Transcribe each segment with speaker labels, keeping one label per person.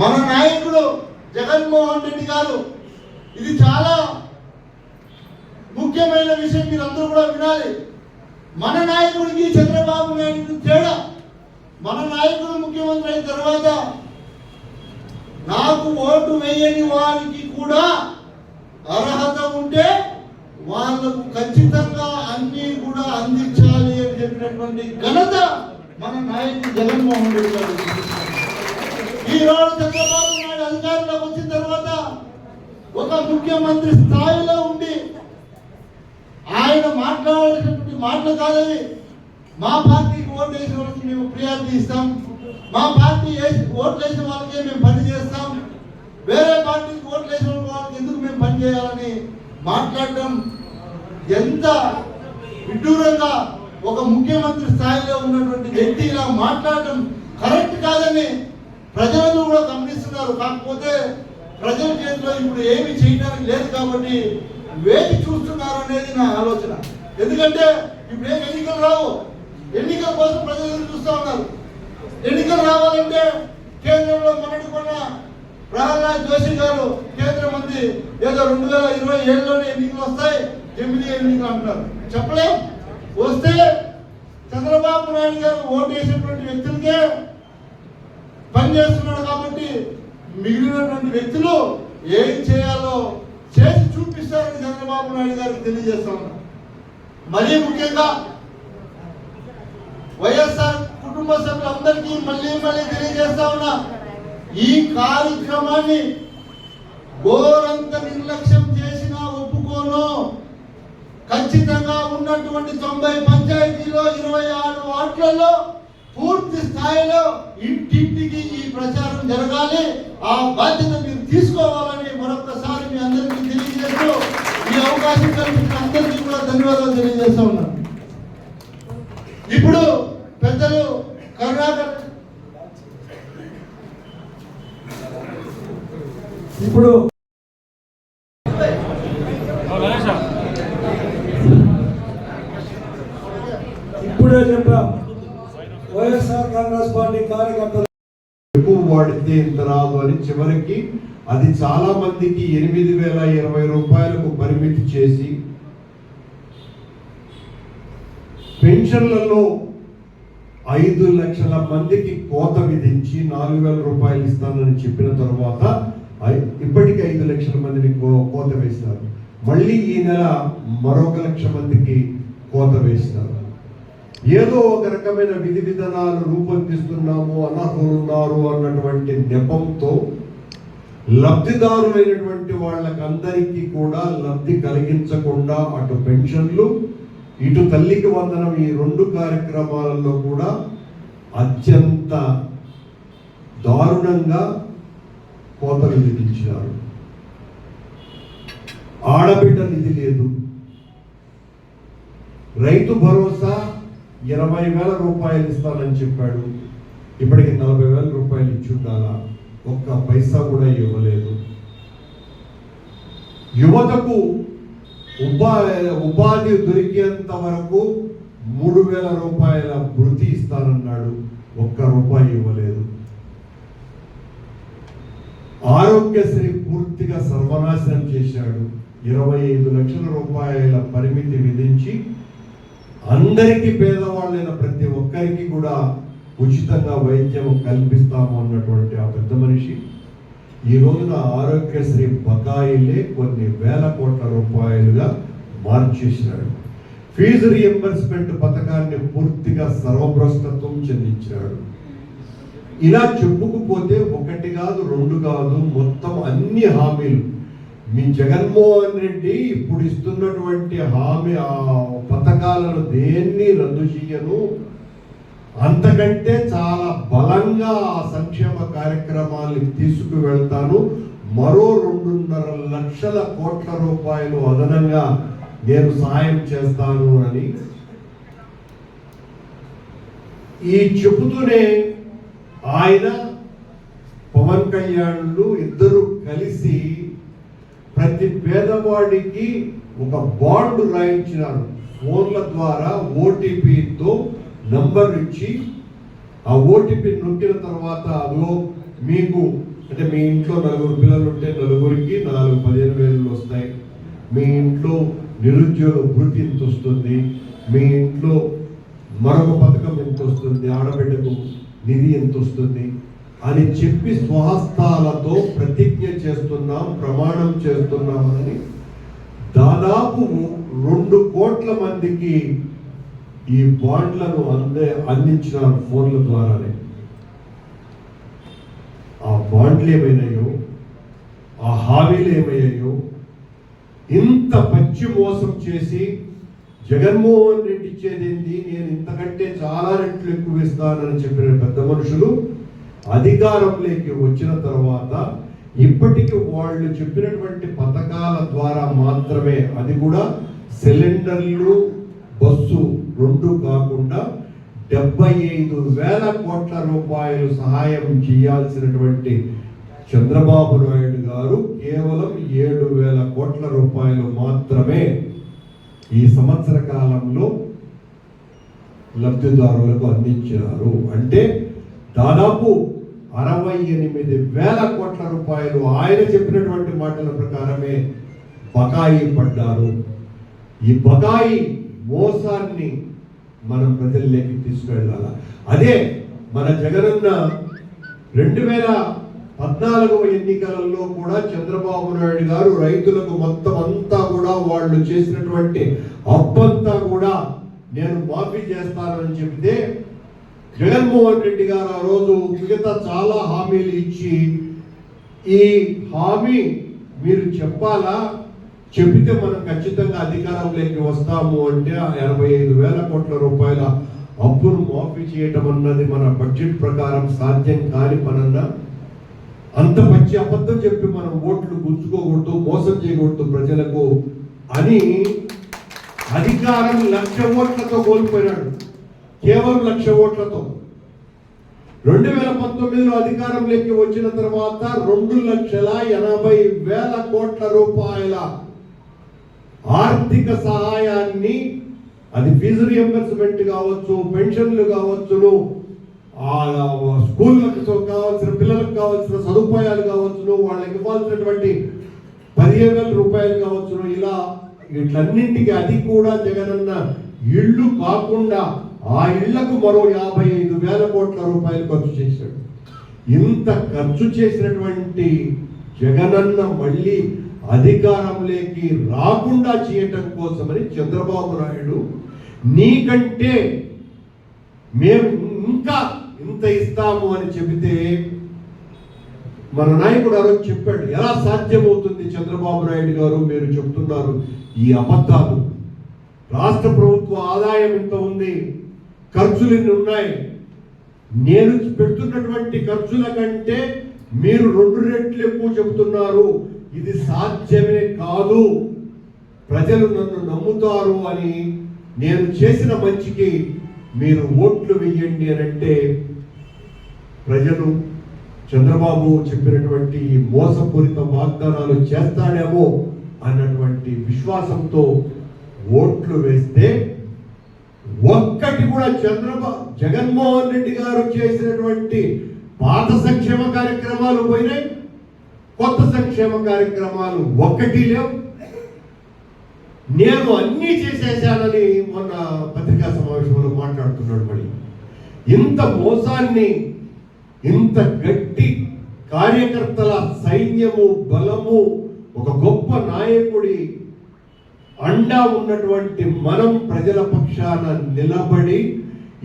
Speaker 1: మన నాయకుడు జగన్మోహన్ రెడ్డి గారు. ఇది చాలా ముఖ్యమైన విషయం మీరందరూ కూడా వినాలి. మన నాయకుడికి చంద్రబాబు నాయుడు తేడా. మన నాయకుడు ముఖ్యమంత్రి అయిన తర్వాత నాకు ఓటు వేయని వారికి కూడా అర్హత ఉంటే వాళ్ళకు ఖచ్చితంగా అన్ని కూడా అందించాలి అని చెప్పినటువంటి ఘనత మన నాయకుడు జగన్మోహన్ రెడ్డి గారు ఈ రోజు చంద్రబాబు నాయుడు అధికారంలోకి వచ్చిన తర్వాత ఒక ముఖ్యమంత్రి స్థాయిలో ఉండి ఆయన మాట్లాడేటటువంటి మాటలు కాదవి మా పార్టీకి ఓటు వేసిన వాళ్ళకి మేము ప్రియారిటీ ఇస్తాం. మా పార్టీ వేసి ఓట్లు వేసిన వాళ్ళకే మేము పని చేస్తాం. వేరే పార్టీకి ఓట్లు వేసిన వాళ్ళకి ఎందుకు మేము పని చేయాలని మాట్లాడడం ఎంత విడ్డూరంగా ఒక ముఖ్యమంత్రి స్థాయిలో ఉన్నటువంటి వ్యక్తి ఇలా మాట్లాడడం కరెక్ట్ కాదని ప్రజలు కూడా గమనిస్తున్నారు. కాకపోతే ప్రజల చేతిలో ఇప్పుడు ఏమి చేయడానికి లేదు కాబట్టి వేచి చూస్తున్నారు అనేది నా ఆలోచన. ఎందుకంటే ఇప్పుడు ఏం ఎన్నికలు రావు. ఎన్నికల కోసం ప్రజలు చూస్తూ ఉన్నారు. ఎన్నికలు రావాలంటే కేంద్రంలో మొన్నటికున్న ప్రహ్లాద్ జోషి గారు కేంద్ర మంత్రి ఏదో రెండు వేల ఇరవై ఏడులోనే ఎన్నికలు వస్తాయి. ఎనిమిది ఎన్నికలు అంటున్నారు. చెప్పలేం? వస్తే చంద్రబాబు నాయుడు గారు ఓటు వేసినటువంటి వ్యక్తులకే పనిచేస్తున్నాడు కాబట్టి మిగిలినటువంటి వ్యక్తులు ఏం చేయాలో చేసి చూపిస్తారని చంద్రబాబు నాయుడు గారికి తెలియజేస్తా ఉన్నా. మరీ ముఖ్యంగా వైఎస్ఆర్ కుటుంబ సభ్యులందరికీ మళ్ళీ మళ్ళీ తెలియజేస్తా ఉన్నా ఈ కార్యక్రమాన్ని ఘోరంత నిర్లక్ష్యం చేసినా ఒప్పుకోను. ఖచ్చితంగా ఉన్నటువంటి తొంభై పంచాయతీలో ఇరవై ఆరు వార్డులలో పూర్తి స్థాయిలో ఇంటింటికి ఈ ప్రచారం జరగాలి. ఆ బాధ్యత మీరు తీసుకోవాలని మరొకసారి మీ అందరికీ తెలియజేస్తూ ఈ అవకాశం కల్పించిన అందరికీ కూడా ధన్యవాదాలు తెలియజేస్తూ ఉన్నాను. ఇప్పుడు పెద్దలు కర్ణాటక
Speaker 2: ఇప్పుడు చెప్పాం వైఎస్ఆర్ కాంగ్రెస్ పార్టీ కార్యకర్తలు
Speaker 3: ఎక్కువ వాడితే ఇంత రాదు అని చివరికి అది చాలా మందికి ఎనిమిది వేల ఇరవై రూపాయలకు పరిమితి చేసి పెన్షన్లలో ఐదు లక్షల మందికి కోత విధించి నాలుగు వేల రూపాయలు ఇస్తానని చెప్పిన తర్వాత ఐ- ఇప్పటికి ఐదు లక్షల మందిని కో- కోత వేసినారు మళ్ళీ ఈ నెల మరొక లక్ష మందికి కోత వేసినారు ఏదో ఒక రకమైన విధి విధానాలు రూపొందిస్తున్నాము అనర్హులున్నారు అన్నటువంటి నెపంతో లబ్ధిదారులైనటువంటి వాళ్ళకందరికీ కూడా లబ్ధి కలిగించకుండా అటు పెన్షన్లు ఇటు తల్లికి వందనం ఈ రెండు కార్యక్రమాలలో కూడా అత్యంత దారుణంగా కోతలు విధించినారు. ఆడబిడ్డ నిధి లేదు. రైతు భరోసా ఇరవై వేల రూపాయలు ఇస్తానని చెప్పాడు. ఇప్పటికి నలభై వేల రూపాయలు ఇచ్చి ఉండాలా? ఒక్క పైసా కూడా ఇవ్వలేదు. యువతకు ఉపా ఉపాధి దొరికేంత వరకు మూడు వేల రూపాయల వృత్తి ఇస్తానన్నాడు. ఒక్క రూపాయి ఇవ్వలేదు. ఆరోగ్యశ్రీ పూర్తిగా సర్వనాశనం చేశాడు. ఇరవై ఐదు లక్షల రూపాయల పరిమితి విధించి అందరికీ పేదవాళ్ళైన ప్రతి ఒక్కరికి కూడా ఉచితంగా వైద్యం కల్పిస్తాము అన్నటువంటి ఆ పెద్ద మనిషి. ఈ రోజున ఆరోగ్యశ్రీ బకాయిలే కొన్ని వేల కోట్ల రూపాయలుగా మార్చేసినాడు. ఫీజు రియంబర్స్మెంట్ పథకాన్ని పూర్తిగా సర్వభ్రష్టత్వం చెందించాడు ఇలా చెప్పుకుపోతే ఒకటి కాదు రెండు కాదు మొత్తం అన్ని హామీలు మీ జగన్మోహన్ రెడ్డి ఇప్పుడు ఇస్తున్నటువంటి హామీ ఆ పథకాలను దేన్ని రద్దు చేయను అంతకంటే చాలా బలంగా ఆ సంక్షేమ కార్యక్రమాల్ని తీసుకువెళ్తాను. మరో రెండున్నర లక్షల కోట్ల రూపాయలు అదనంగా నేను సాయం చేస్తాను అని. ఈ చెబుతూనే ఆయన పవన్ కళ్యాణ్లు ఇద్దరు కలిసి ప్రతి పేదవాడికి ఒక బాండ్ రాయించినారు. ఫోన్ల ద్వారా ఓటీపీతో నంబర్ ఇచ్చి ఆ ఓటీపీ నొక్కిన తర్వాత అదో మీకు అంటే మీ ఇంట్లో నలుగురు పిల్లలు ఉంటే నలుగురికి నాలుగు పదిహేను వేలు వస్తాయి. మీ ఇంట్లో నిరుద్యోగ భృతి ఎంత వస్తుంది మీ ఇంట్లో మరొక పథకం ఎంత వస్తుంది ఆడబిడ్డకు నిధి ఎంత వస్తుంది అని చెప్పి స్వహస్తాలతో ప్రతిజ్ఞ చేస్తున్నాం ప్రమాణం చేస్తున్నామని దాదాపు రెండు కోట్ల మందికి ఈ బాండ్లను అందే అందించినారు ఫోన్ల ద్వారానే. ఆ బాండ్లు ఏమైనాయో ఆ హామీలు ఏమయ్యాయో ఇంత పచ్చి మోసం చేసి జగన్మోహన్ రెడ్డి ఇచ్చేదేంటి నేను ఇంతకంటే చాలా రెట్లు ఎక్కువ ఇస్తానని చెప్పిన పెద్ద మనుషులు అధికారంలోకి వచ్చిన తర్వాత ఇప్పటికి వాళ్ళు చెప్పినటువంటి పథకాల ద్వారా మాత్రమే అది కూడా సిలిండర్లు బస్సు రెండు కాకుండా డెబ్బై ఐదు వేల కోట్ల రూపాయలు సహాయం చేయాల్సినటువంటి చంద్రబాబు నాయుడు గారు కేవలం ఏడు వేల కోట్ల రూపాయలు మాత్రమే ఈ సంవత్సర కాలంలో లబ్ధిదారులకు అందించినారు అంటే దాదాపు అరవై ఎనిమిది వేల కోట్ల రూపాయలు ఆయన చెప్పినటువంటి మాటల ప్రకారమే బకాయి పడ్డారు. ఈ బకాయి మోసాన్ని మనం ప్రజల్లోకి తీసుకెళ్ళాల. అదే మన జగనన్న రెండు వేల పద్నాలుగవ ఎన్నికలలో కూడా చంద్రబాబు నాయుడు గారు రైతులకు మొత్తం అంతా కూడా వాళ్ళు చేసినటువంటి అప్పంతా కూడా నేను మాఫీ చేస్తానని చెబితే జగన్మోహన్ రెడ్డి గారు ఆ రోజు మిగతా చాలా హామీలు ఇచ్చి ఈ హామీ మీరు చెప్పాలా? చెబితే మనం ఖచ్చితంగా అధికారంలోకి వస్తాము అంటే ఆ ఎనభై ఐదు వేల కోట్ల రూపాయల అప్పును మాఫీ చేయటం అన్నది మన బడ్జెట్ ప్రకారం సాధ్యం కాని పనన్నా? అంత మంచి అబద్ధం చెప్పి మనం ఓట్లు గుంజుకోకూడదు మోసం చేయకూడదు ప్రజలకు అని అధికారం లక్ష ఓట్లతో కోల్పోయినాడు. కేవలం లక్ష ఓట్లతో. రెండు వేల పంతొమ్మిదిలో అధికారంలోకి వచ్చిన తర్వాత రెండు లక్షల ఎనభై వేల కోట్ల రూపాయల ఆర్థిక సహాయాన్ని అది ఫీజు రియంబర్స్మెంట్ కావచ్చు పెన్షన్లు కావచ్చును ఆ స్కూళ్ళకు కావాల్సిన పిల్లలకు కావాల్సిన సదుపాయాలు కావచ్చును వాళ్ళకి ఇవ్వాల్సినటువంటి పదిహేను వేల రూపాయలు కావచ్చును. ఇలా వీటన్నింటికి అది కూడా జగనన్న ఇళ్ళు కాకుండా ఆ ఇళ్ళకు మరో యాభై ఐదు వేల కోట్ల రూపాయలు ఖర్చు చేశాడు. ఇంత ఖర్చు చేసినటువంటి జగనన్న మళ్ళీ అధికారంలోకి రాకుండా చేయటం కోసమని చంద్రబాబు నాయుడు నీకంటే మేము ఇంకా ఇంత ఇస్తాము అని చెబితే మన నాయకుడు ఆ రోజు చెప్పాడు ఎలా సాధ్యమవుతుంది చంద్రబాబు నాయుడు గారు? మీరు చెప్తున్నారు ఈ అబద్ధాలు. రాష్ట్ర ప్రభుత్వ ఆదాయం ఇంత ఉంది. ఖర్చులు ఇన్ని ఉన్నాయి? నేను పెడుతున్నటువంటి ఖర్చుల కంటే మీరు రెండు రెట్లు ఎక్కువ చెబుతున్నారు. ఇది సాధ్యమే కాదు. ప్రజలు నన్ను నమ్ముతారు అని నేను చేసిన మంచికి మీరు ఓట్లు వెయ్యండి అని అంటే ప్రజలు చంద్రబాబు చెప్పినటువంటి మోసపూరిత వాగ్దానాలు చేస్తాడేమో అన్నటువంటి విశ్వాసంతో ఓట్లు వేస్తే ఒక్కటి కూడా చంద్రబాబు జగన్మోహన్ రెడ్డి గారు చేసినటువంటి పాత సంక్షేమ కార్యక్రమాలు పోయినాయి. కొత్త సంక్షేమ కార్యక్రమాలు ఒక్కటి లేవు. నేను అన్నీ చేసేసానని మొన్న పత్రికా సమావేశంలో మాట్లాడుతున్నాడు మళ్ళీ ఇంత మోసాన్ని ఇంత గట్టి కార్యకర్తల సైన్యము బలము ఒక గొప్ప నాయకుడి అండా ఉన్నటువంటి మనం ప్రజల పక్షాన నిలబడి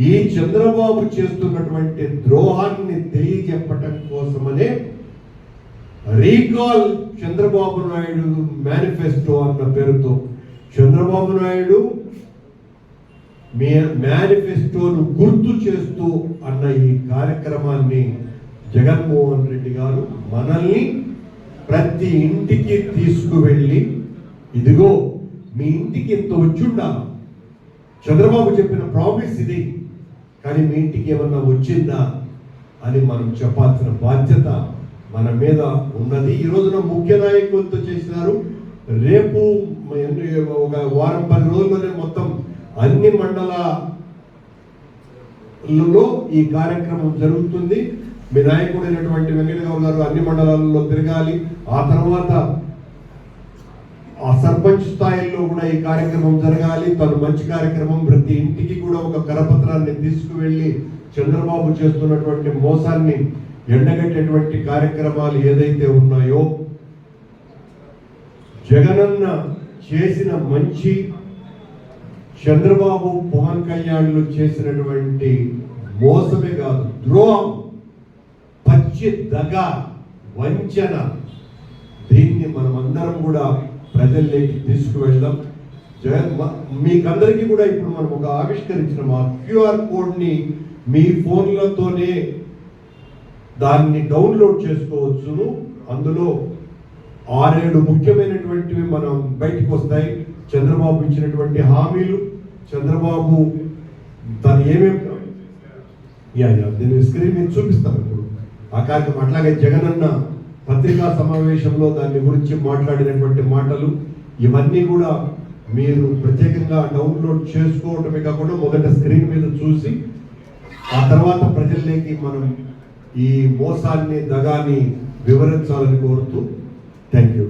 Speaker 3: ఈ చంద్రబాబు చేస్తున్నటువంటి ద్రోహాన్ని తెలియజెప్పటం కోసమనే రీకాల్ చంద్రబాబు నాయుడు మేనిఫెస్టో అన్న పేరుతో చంద్రబాబు నాయుడు మీ మేనిఫెస్టోను గుర్తు చేస్తూ అన్న ఈ కార్యక్రమాన్ని జగన్మోహన్ రెడ్డి గారు మనల్ని ప్రతి ఇంటికి తీసుకువెళ్ళి ఇదిగో మీ ఇంటికి ఎంత వచ్చిండా చంద్రబాబు చెప్పిన ప్రామిస్ ఇది. కానీ మీ ఇంటికి ఏమన్నా వచ్చిందా అని మనం చెప్పాల్సిన బాధ్యత మన మీద ఉన్నది. ఈ రోజున ముఖ్య నాయకులతో చేసినారు. రేపు ఒక వారం పది రోజుల్లోనే మొత్తం అన్ని మండలాలలో ఈ కార్యక్రమం జరుగుతుంది. మీ నాయకుడైనటువంటి వెంకటగౌడ గారు అన్ని మండలాల్లో తిరగాలి. ఆ తర్వాత ఆ సర్పంచ్ స్థాయిలో కూడా ఈ కార్యక్రమం జరగాలి. తను మంచి కార్యక్రమం ప్రతి ఇంటికి కూడా ఒక కరపత్రాన్ని తీసుకువెళ్ళి చంద్రబాబు చేస్తున్నటువంటి మోసాన్ని ఎండగట్టేటువంటి కార్యక్రమాలు ఏదైతే ఉన్నాయో జగనన్న చేసిన మంచి చంద్రబాబు పవన్ కళ్యాణ్లు చేసినటువంటి మోసమే కాదు ద్రోహం పచ్చి దగ వంచన. దీన్ని మనమందరం కూడా ప్రజల్లోకి తీసుకువెళ్దాం. జగన్ మీకందరికీ కూడా ఇప్పుడు మనం ఒక ఆవిష్కరించిన మా క్యూఆర్ కోడ్ని మీ ఫోన్లతోనే దాన్ని డౌన్లోడ్ చేసుకోవచ్చును. అందులో ఆరేడు ముఖ్యమైనటువంటివి మనం బయటకు వస్తాయి. చంద్రబాబు ఇచ్చినటువంటి హామీలు చంద్రబాబు తను ఏమేమి యా యా నేను స్క్రీన్ మీద చూపిస్తాను ఇప్పుడు. ఆ కార్యక్రమం అట్లాగే జగనన్న పత్రికా సమావేశంలో దాని గురించి మాట్లాడినటువంటి మాటలు ఇవన్నీ కూడా మీరు ప్రత్యేకంగా డౌన్లోడ్ చేసుకోవటమే కాకుండా మొదట స్క్రీన్ మీద చూసి ఆ తర్వాత ప్రజల్లోకి మనం ఈ మోసాన్ని దగాని వివరించాలని కోరుతూ థ్యాంక్ యూ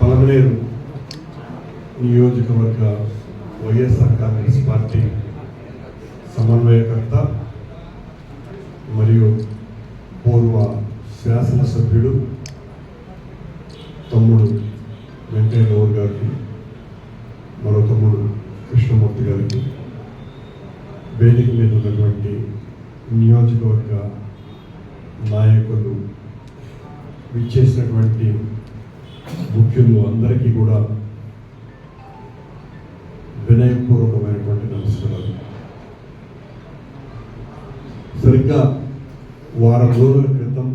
Speaker 3: పలమనేరు నియోజకవర్గ వైఎస్ఆర్ కాంగ్రెస్ పార్టీ సమన్వయకర్త మరియు పూర్వ శాసనసభ్యుడు తమ్ముడు వెంకయ్య గౌడ్ గారికి మరో తమ్ముడు కృష్ణమూర్తి గారికి వేదిక మీద ఉన్నటువంటి నియోజకవర్గ నాయకులు విచ్చేసినటువంటి ముఖ్యులు అందరికీ కూడా వినయపూర్వకమైనటువంటి నమస్కారాలు. సరిగ్గా వారం రోజుల క్రితం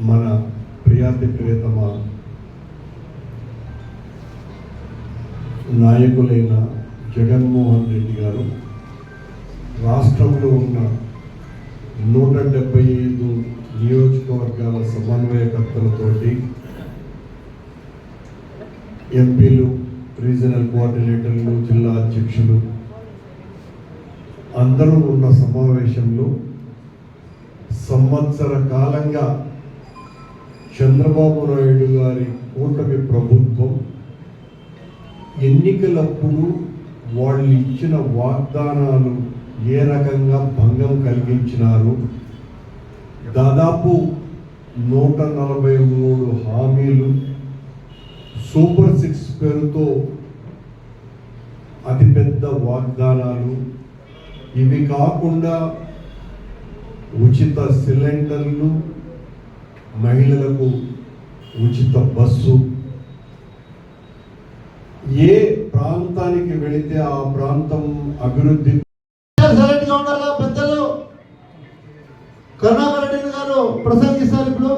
Speaker 3: మన ప్రియాతి ప్రియతమ నాయకులైన జగన్మోహన్ రెడ్డి గారు రాష్ట్రంలో ఉన్న నూట డెబ్బై ఐదు నియోజకవర్గాల సమన్వయకర్తలతోటి ఎంపీలు రీజనల్ కోఆర్డినేటర్లు జిల్లా అధ్యక్షులు అందరూ ఉన్న సమావేశంలో సంవత్సర కాలంగా చంద్రబాబు నాయుడు గారి కూటమి ప్రభుత్వం ఎన్నికలప్పుడు వాళ్ళు ఇచ్చిన వాగ్దానాలు ఏ రకంగా భంగం కలిగించినారు? దాదాపు నూట నలభై మూడు హామీలు సూపర్ సిక్స్ పేరుతో అతిపెద్ద వాగ్దానాలు. ఇవి కాకుండా ఉచిత సిలిండర్లు మహిళలకు ఉచిత బస్సు. ఏ ప్రాంతానికి వెళితే ఆ ప్రాంతం అభివృద్ధి
Speaker 1: సైలెంట్ ఉండాలా పెద్దలు. కరుణాకర్ రెడ్డి గారు ప్రసంగిస్తారు ఇప్పుడు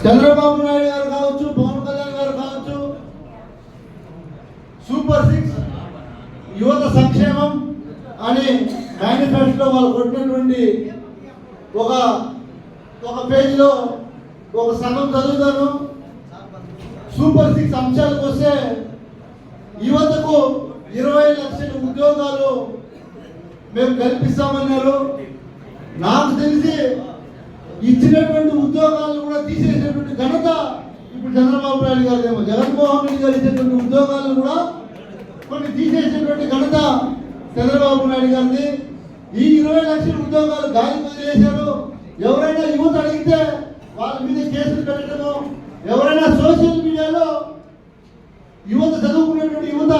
Speaker 1: చంద్రబాబు నాయుడు గారు కావచ్చు పవన్ కళ్యాణ్ గారు కావచ్చు సూపర్ సిక్స్ యువత సంక్షేమం అని మేనిఫెస్టోలో వాళ్ళు కొట్టినటువంటి ఒక ఒక పేజీలో ఒక సగం చదువుతాను సూపర్ సిక్స్ అంశాలకు వస్తే యువతకు ఇరవై లక్షల ఉద్యోగాలు మేము కల్పిస్తామన్నారు. నాకు తెలిసి ఇచ్చినటువంటి ఉద్యోగాలను కూడా తీసేసినటువంటి ఘనత ఇప్పుడు చంద్రబాబు నాయుడు గారు ఏమో జగన్మోహన్ రెడ్డి గారు ఇచ్చినటువంటి ఉద్యోగాలను కూడా కొన్ని తీసేసినటువంటి ఘనత చంద్రబాబు నాయుడు గారిది. ఈ ఇరవై లక్షల ఉద్యోగాలు గాలి వదిలేశారు ఎవరైనా యువత అడిగితే వాళ్ళ మీద కేసులు పెట్టడము. ఎవరైనా సోషల్ మీడియాలో యువత చదువుకునేటువంటి యువత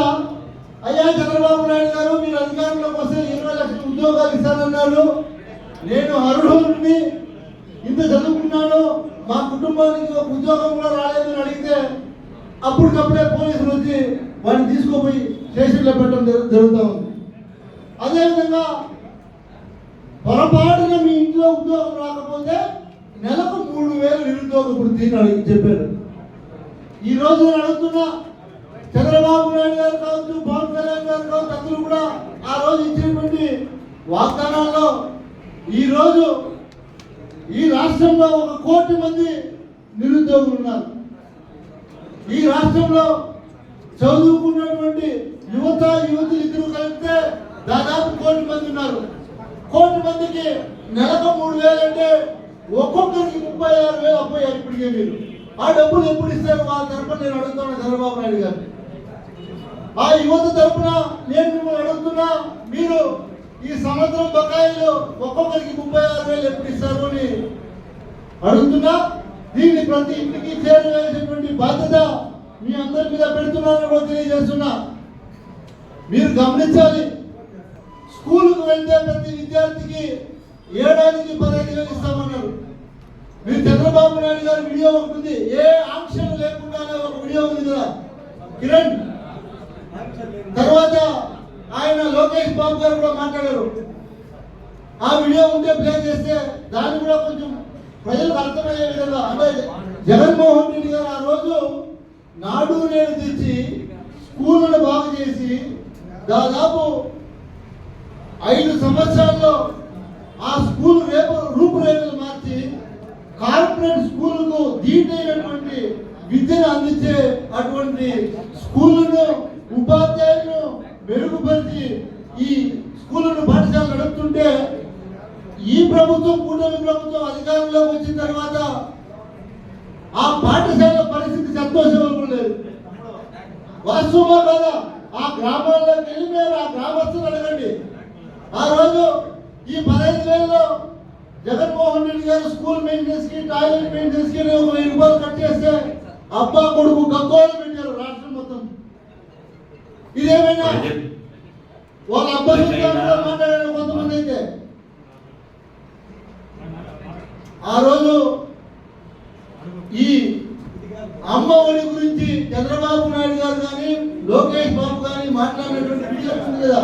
Speaker 1: అయ్యా చంద్రబాబు నాయుడు గారు మీరు అధికారంలోకి వస్తే ఇరవై లక్షల ఉద్యోగాలు ఇస్తానన్నారు నేను అర్హుడిని ఇంత చదువుకున్నాను. మా కుటుంబానికి ఒక ఉద్యోగం కూడా రాలేదని అడిగితే అప్పటికప్పుడే పోలీసులు వచ్చి వాడిని తీసుకుపోయి స్టేషన్లో పెట్టడం జరు- జరుగుతూ ఉంది. అదేవిధంగా పొరపాటున మీ ఇంట్లో ఉద్యోగం రాకపోతే నెలకు మూడు వేలు నిరుద్యోగ వృత్తి అని అడిగి చెప్పారు. ఈ రోజు నేను అడుగుతున్నా చంద్రబాబు నాయుడు గారు కావచ్చు పవన్ కళ్యాణ్ గారు కావచ్చు అందరూ కూడా ఆ రోజు ఇచ్చినటువంటి వాగ్దానాల్లో ఈరోజు ఈ రాష్ట్రంలో ఒక కోటి మంది నిరుద్యోగులు ఉన్నారు. ఈ రాష్ట్రంలో చదువుకున్నటువంటి యువత యువతులు ఇద్దరు కలిపితే దాదాపు కోటి మంది ఉన్నారు. కోటి మందికి నెలకు మూడు వేలు అంటే ఒక్కొక్కరికి ముప్పై ఆరు వేలు అప్పయ్యారు ఇప్పటికే మీరు ఆ డబ్బులు ఎప్పుడు ఇస్తారు వాళ్ళ తరపున నేను అడుగుతాను చంద్రబాబు నాయుడు గారు ఆ యువత తరపున నేను మిమ్మల్ని అడుగుతున్నా మీరు ఈ సంవత్సరం బకాయిలు ఒక్కొక్కరికి ముప్పై ఆరు వేలు ఎప్పుడు ఇస్తారు అని అడుగుతున్నా. దీన్ని ప్రతి ఇంటికి చేరవేసినటువంటి బాధ్యత మీ అందరి మీద పెడుతున్నారని కూడా తెలియజేస్తున్నా. మీరు గమనించాలి స్కూలుకు వెళ్తే ప్రతి విద్యార్థికి ఏడాదికి పదహైదు వేలు ఇస్తామన్నారు. మీరు చంద్రబాబు నాయుడు గారి వీడియో ఉంటుంది ఏ ఆంక్షలు లేకుండానే ఒక వీడియో ఉంది కదా. కిరణ్. తర్వాత ఆయన లోకేష్ బాబు గారు కూడా మాట్లాడారు. ఆ వీడియో ఉంటే ప్లే చేస్తే దాన్ని కూడా కొంచెం ప్రజలకు అర్థమయ్యే విధంగా అంటే జగన్మోహన్ రెడ్డి గారు ఆ రోజు నాడు నేడు తెచ్చి స్కూళ్ళను బాగు చేసి దాదాపు ఐదు సంవత్సరాల్లో ఆ స్కూల్ రేపు రూపురేఖలు మార్చి కార్పొరేట్ స్కూల్కు దీటైనటువంటి విద్యను అందించే అటువంటి స్కూళ్ళను ఉపాధ్యాయులను మెరుగుపరిచి ఈ స్కూళ్ళను పాఠశాలలు నడుపుతుంటే ఈ ప్రభుత్వం కూటమి ప్రభుత్వం అధికారంలోకి వచ్చిన తర్వాత ఆ పాఠశాల పరిస్థితి సంతోషం లేదు వాస్తవమా కదా? ఆ గ్రామాల్లోకి వెళ్ళి మీరు ఆ గ్రామస్తులు అడగండి. ఆ రోజు ఈ పదహైదు వేలలో జగన్మోహన్ రెడ్డి గారు స్కూల్ మెయింటెనెన్స్కి టాయిలెట్ మెయింటెనెన్స్కి ఒక వెయ్యి రూపాయలు కట్ చేస్తే అబ్బా కొడుకు గగ్గోలు పెట్టారు రాష్ట్రం మొత్తం. ఇదేమైనా? వాళ్ళ అబ్బాయి మాట్లాడారు కొంతమంది అయితే. ఆ రోజు ఈ అమ్మ ఒడి గురించి చంద్రబాబు నాయుడు గారు కానీ లోకేష్ బాబు కానీ మాట్లాడినటువంటి వీడియో ఉంది కదా?